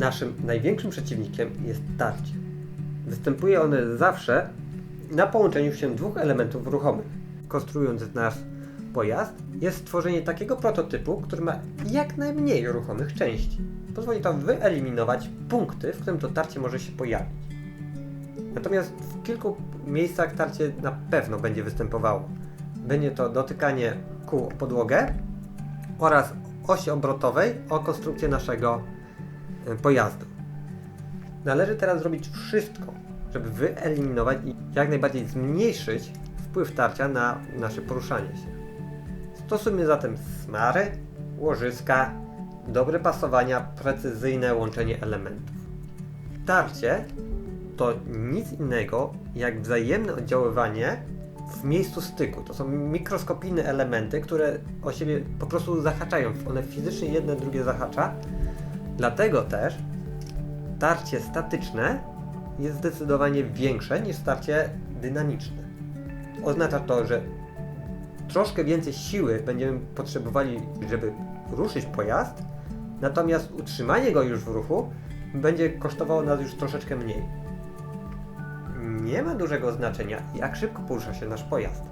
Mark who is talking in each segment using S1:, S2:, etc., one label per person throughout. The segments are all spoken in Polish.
S1: Naszym największym przeciwnikiem jest tarcie. Występuje one zawsze na połączeniu się dwóch elementów ruchomych. Konstruując nasz pojazd jest stworzenie takiego prototypu, który ma jak najmniej ruchomych części. Pozwoli to wyeliminować punkty, w którym to tarcie może się pojawić. Natomiast w kilku miejscach tarcie na pewno będzie występowało. Będzie to dotykanie kół o podłogę oraz osi obrotowej o konstrukcję naszego pojazdu. Należy teraz zrobić wszystko, żeby wyeliminować i jak najbardziej zmniejszyć wpływ tarcia na nasze poruszanie się. Stosujmy zatem smary, łożyska, dobre pasowania, precyzyjne łączenie elementów. Tarcie to nic innego jak wzajemne oddziaływanie w miejscu styku. To są mikroskopijne elementy, które o siebie po prostu zahaczają. One fizycznie jedne drugie zahacza. Dlatego też tarcie statyczne jest zdecydowanie większe niż starcie dynamiczne. Oznacza to, że troszkę więcej siły będziemy potrzebowali, żeby ruszyć pojazd, natomiast utrzymanie go już w ruchu będzie kosztowało nas już troszeczkę mniej. Nie ma dużego znaczenia, jak szybko porusza się nasz pojazd.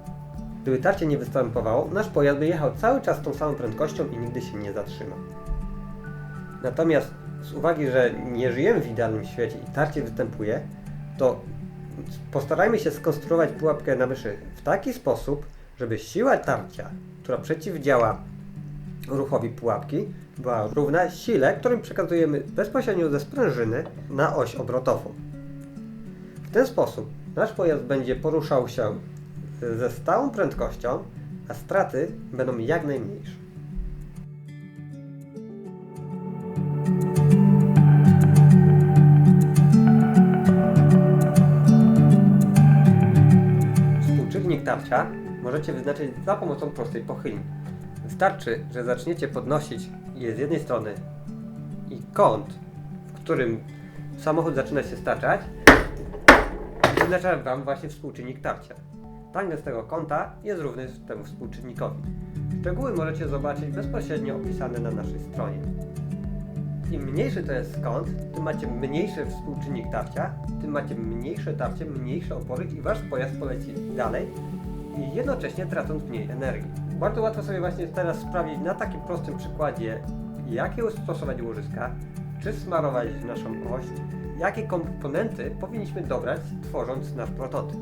S1: Gdyby tarcie nie występowało, nasz pojazd by jechał cały czas tą samą prędkością i nigdy się nie zatrzymał. Natomiast z uwagi, że nie żyjemy w idealnym świecie i tarcie występuje, to postarajmy się skonstruować pułapkę na myszy w taki sposób, żeby siła tarcia, która przeciwdziała ruchowi pułapki, była równa sile, którą przekazujemy bezpośrednio ze sprężyny na oś obrotową. W ten sposób nasz pojazd będzie poruszał się ze stałą prędkością, a straty będą jak najmniejsze. Tarcia możecie wyznaczyć za pomocą prostej pochylni. Wystarczy, że zaczniecie podnosić je z jednej strony i kąt, w którym samochód zaczyna się staczać, wyznacza Wam właśnie współczynnik tarcia. Tangent z tego kąta jest równy temu współczynnikowi. Szczegóły możecie zobaczyć bezpośrednio opisane na naszej stronie. Im mniejszy to jest kąt, tym macie mniejszy współczynnik tarcia, tym macie mniejsze tarcie, mniejsze opory i Wasz pojazd poleci dalej i jednocześnie tracąc mniej energii. Bardzo łatwo sobie właśnie teraz sprawdzić na takim prostym przykładzie, jakie stosować łożyska, czy smarować naszą oś, jakie komponenty powinniśmy dobrać tworząc nasz prototyp.